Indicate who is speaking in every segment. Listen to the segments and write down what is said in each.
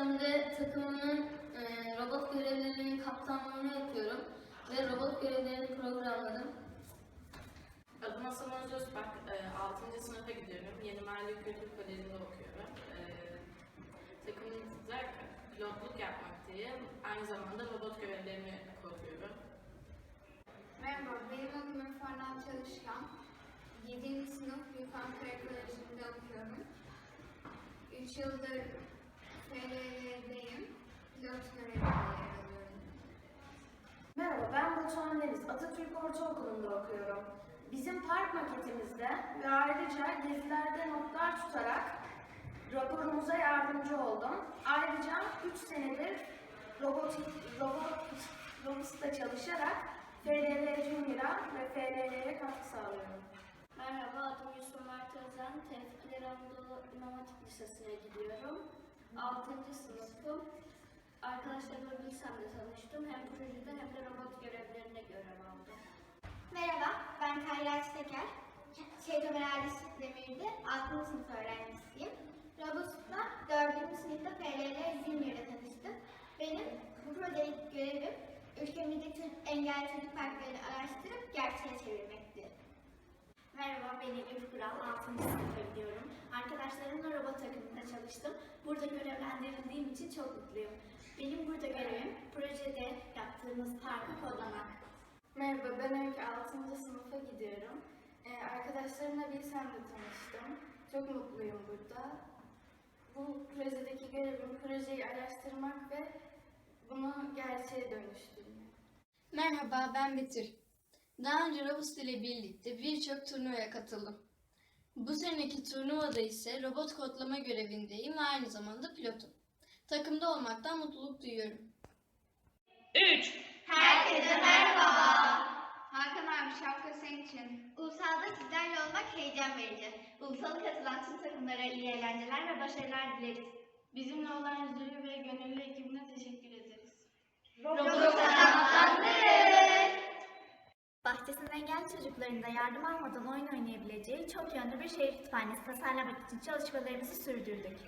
Speaker 1: bilsemde takımının e, robot görevlerinin kaptanlığını yapıyorum. Ve robot görevlerini programladım.
Speaker 2: Adım Hasan Özcan Özbak, e, 6. sınıfa gidiyorum. Yeni Mahalle Kültür Koleji'nde okuyorum. E, takımımızda pilotluk yapmaktayım. Aynı zamanda robot görevlerini kodluyorum.
Speaker 3: Merhaba, benim adım Efernan Çalışkan. 7. sınıf Büyük Ankara Koleji'nde okuyorum. 3 yıldır FLL'deyim. Pilot görevinde yer alıyorum.
Speaker 4: Merhaba, ben Batuhan Deniz. Atatürk Ortaokulu'nda okuyorum. Bizim park maketimizde ve ayrıca gezilerde notlar tutarak raporumuza yardımcı oldum. Ayrıca 3 senedir robot, robot, robotta çalışarak FLL Junior'a ve FLL'ye katkı sağlıyorum.
Speaker 5: Merhaba, adım Yusuf Mert Özen. Tevfikler Anadolu İmam Hatip Lisesi'ne gidiyorum. 6. sınıfım. Arkadaşlarımla Bilsem'de tanıştım. Hem projede hem de robot görevlerinde görev aldım.
Speaker 6: Merhaba, ben Kayra Teker. Şehit Ömer Ailesi Demir'de 6. sınıf öğrencisiyim. Robot'la 4. sınıfta PLL Junior'da tanıştım. Benim bu projedeki görevim ülkemizdeki engelli çocuk parklarını araştırıp gerçeğe çevirmekti.
Speaker 5: Merhaba, ben Elif Kural. 6. robot takımında çalıştım. Burada görevlendirildiğim için çok mutluyum. Benim burada görevim projede yaptığımız parkı kodlamak.
Speaker 3: Merhaba, ben Öykü 6. sınıfa gidiyorum. Ee, arkadaşlarımla Bilsem'de tanıştım. Çok mutluyum burada. Bu projedeki görevim projeyi araştırmak ve bunu gerçeğe dönüştürmek.
Speaker 7: Merhaba ben Betül. Daha önce Robust ile birlikte birçok turnuvaya katıldım. Bu seneki turnuvada ise robot kodlama görevindeyim ve aynı zamanda pilotum. Takımda olmaktan mutluluk duyuyorum.
Speaker 2: 3
Speaker 6: Herkese merhaba.
Speaker 3: Hakan abi şapka senin için.
Speaker 6: Ulusalda sizlerle olmak heyecan verici. Ulusal'a katılan tüm takımlara iyi eğlenceler ve başarılar dileriz.
Speaker 5: Bizimle olan jüri ve gönüllü ekibine teşekkür ederiz.
Speaker 8: Bahçesinde engelli çocukların yardım almadan oyun oynayabileceği çok yönlü bir şehir kütüphanesi tasarlamak için çalışmalarımızı sürdürdük.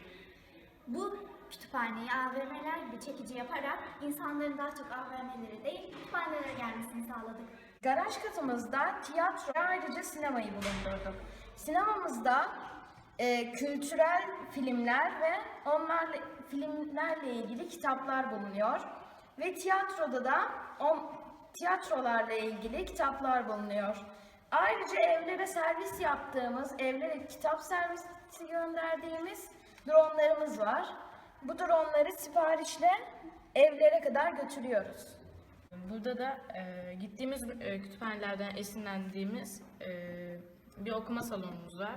Speaker 8: Bu kütüphaneyi AVM'ler gibi çekici yaparak insanların daha çok AVM'lere değil kütüphanelere gelmesini sağladık.
Speaker 4: Garaj katımızda tiyatro ve ayrıca sinemayı bulundurduk. Sinemamızda e, kültürel filmler ve onlarla filmlerle ilgili kitaplar bulunuyor. Ve tiyatroda da on, tiyatrolarla ilgili kitaplar bulunuyor. Ayrıca evlere servis yaptığımız, evlere kitap servisi gönderdiğimiz dronlarımız var. Bu dronları siparişle evlere kadar götürüyoruz.
Speaker 2: Burada da e, gittiğimiz e, kütüphanelerden esinlendiğimiz e, bir okuma salonumuz var.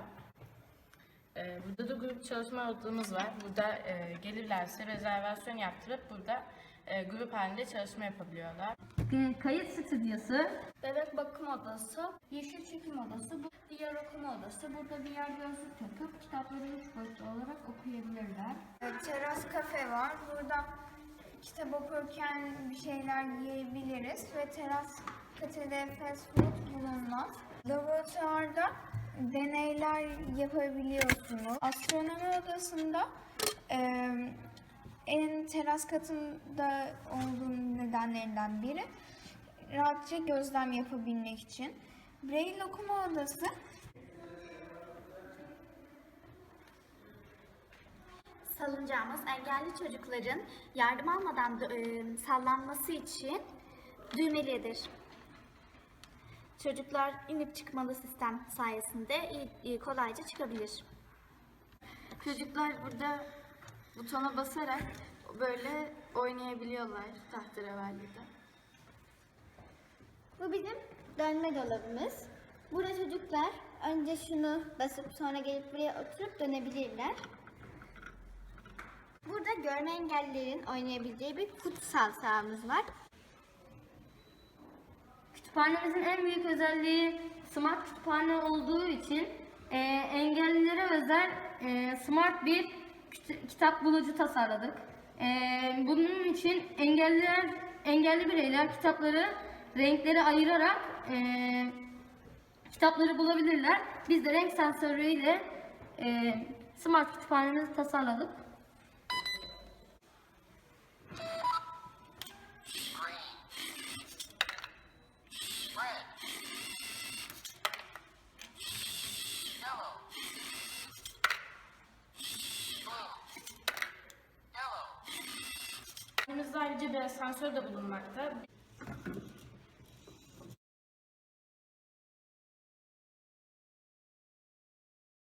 Speaker 2: E, burada da grup çalışma odamız var. Burada e, gelirlerse rezervasyon yaptırıp burada e, grup halinde çalışma yapabiliyorlar.
Speaker 1: Kayıt stüdyosu,
Speaker 5: Bebek bakım odası, yeşil çekim odası, bu diğer okuma odası. Burada bir yer gözlük takıp kitapları üç boyutlu olarak okuyabilirler.
Speaker 3: Teras kafe var. Burada kitap okurken bir şeyler yiyebiliriz ve teras katede fast food bulunmaz. Laboratuvarda deneyler yapabiliyorsunuz. Astronomi odasında eee, en teras katında olduğum nedenlerinden biri rahatça gözlem yapabilmek için. Braille okuma odası
Speaker 8: Salıncağımız engelli çocukların yardım almadan da, e, sallanması için düğmelidir. Çocuklar inip çıkmalı sistem sayesinde iyi- iyi- kolayca çıkabilir.
Speaker 3: Çocuklar burada butona basarak böyle oynayabiliyorlar tahterevalide.
Speaker 6: Bu bizim dönme dolabımız. Burada çocuklar önce şunu basıp sonra gelip buraya oturup dönebilirler. Burada görme engellilerin oynayabileceği bir futsal sahamız var.
Speaker 1: Kütüphanemizin en büyük özelliği smart kütüphane olduğu için e, engellilere özel e, smart bir kitap bulucu tasarladık. E, bunun için engelliler, engelli bireyler kitapları renkleri ayırarak e, kitapları bulabilirler. Biz de renk sensörüyle e, smart kütüphanemizi tasarladık.
Speaker 2: Elimizde ayrıca bir asansör de bulunmakta.